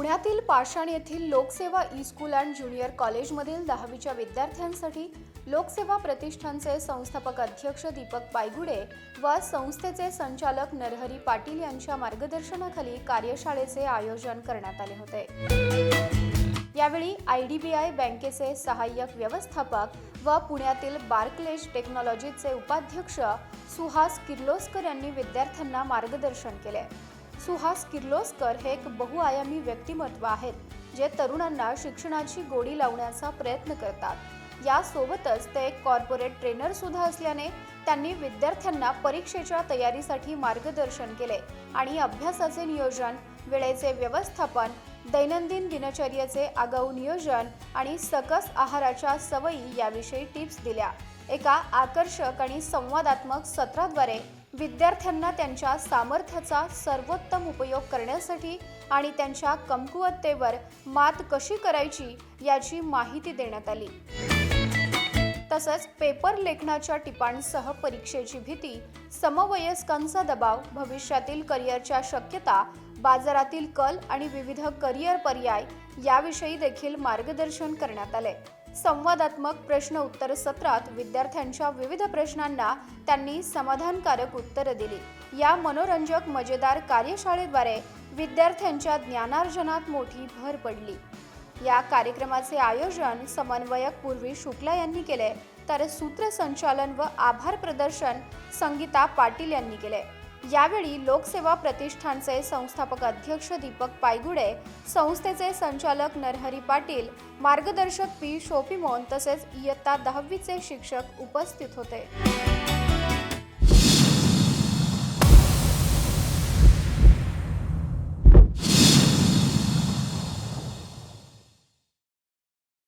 पुण्यातील पाषाण येथील Lokseva E school and junior कॉलेजमधील दहावीच्या विद्यार्थ्यांसाठी लोकसेवा प्रतिष्ठानचे संस्थापक अध्यक्ष दीपक पायगुडे व संस्थेचे संचालक नरहरी पाटील यांच्या मार्गदर्शनाखाली कार्यशाळेचे आयोजन करण्यात आले होते. यावेळी आय डी बी आय बँकेचे सहाय्यक व्यवस्थापक व पुण्यातील बार्कलेज टेक्नॉलॉजीचे उपाध्यक्ष सुहास किर्लोस्कर यांनी विद्यार्थ्यांना मार्गदर्शन केले. सुहास किर्लोस्कर हे एक बहुआयामी व्यक्तिमत्व आहेत जे तरुणांना शिक्षणाची गोडी लावण्याचा प्रयत्न करतात. यासोबतच ते एक कॉर्पोरेट ट्रेनर सुद्धा असल्याने त्यांनी विद्यार्थ्यांना परीक्षेच्या तयारीसाठी मार्गदर्शन केले आणि अभ्यासाचे नियोजन वेळेचे व्यवस्थापन दैनंदिन दिनचर्येचे आगाऊ नियोजन आणि सकस आहाराच्या सवयी याविषयी टिप्स दिल्या. एका आकर्षक आणि संवादात्मक सत्राद्वारे विद्यार्थ्यांना त्यांच्या सामर्थ्याचा सर्वोत्तम उपयोग करण्यासाठी आणि त्यांच्या कमकुवतेवर मात कशी करायची याची माहिती देण्यात आली. तसंच पेपर लेखनाच्या टिपांसह परीक्षेची भीती समवयस्कांचा दबाव भविष्यातील करिअरच्या शक्यता बाजारातील कल आणि विविध करिअर पर्याय याविषयी देखील मार्गदर्शन करण्यात आले. संवादात्मक प्रश्न उत्तर सत्रात विद्यार्थ्यांच्या विविध प्रश्नांना त्यांनी समाधानकारक उत्तरं दिली. या मनोरंजक मजेदार कार्यशाळेद्वारे विद्यार्थ्यांच्या ज्ञानार्जनात मोठी भर पडली. या कार्यक्रमाचे आयोजन समन्वयक पूर्वी शुक्ला यांनी केले तर सूत्रसंचालन व आभार प्रदर्शन संगीता पाटील यांनी केले. यावेळी लोकसेवा प्रतिष्ठानचे संस्थापक अध्यक्ष दीपक पायगुडे संस्थेचे संचालक नरहरी पाटील मार्गदर्शक पी शोपिमोन तसेच इयत्ता दहावीचे शिक्षक उपस्थित होते.